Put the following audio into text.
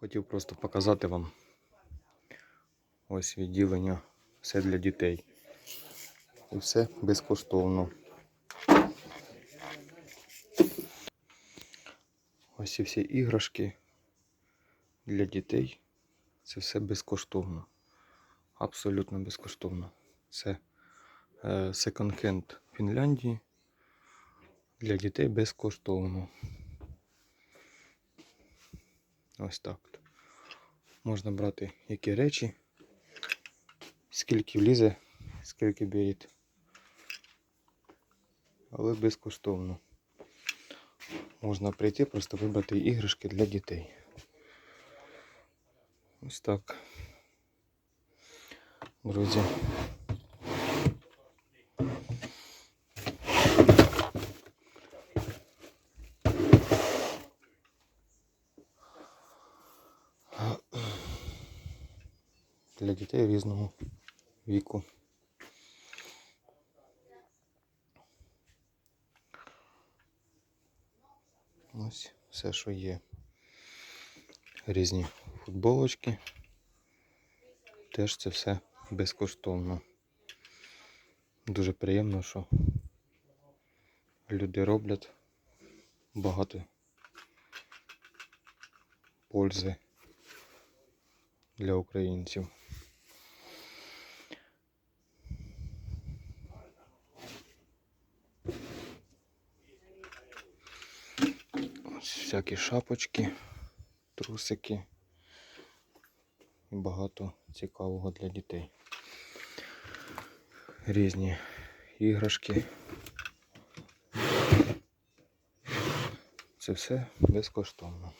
Хотів просто показати вам ось відділення все для дітей. І все безкоштовно. Ось і всі іграшки для дітей. Це все безкоштовно. Абсолютно безкоштовно. Це е, секонд-хенд Фінляндії. Для дітей безкоштовно. Ось так. Можна брати які речі, скільки влізе, скільки беріть. Але безкоштовно. Можна прийти, просто вибрати іграшки для дітей. Ось так. Друзі. Для дітей різного віку. Ось все, що є. Різні футболочки. Теж це все безкоштовно. Дуже приємно, що люди роблять багато пользи для українців. Всякі шапочки, трусики і багато цікавого для дітей. Різні іграшки. Це все безкоштовно.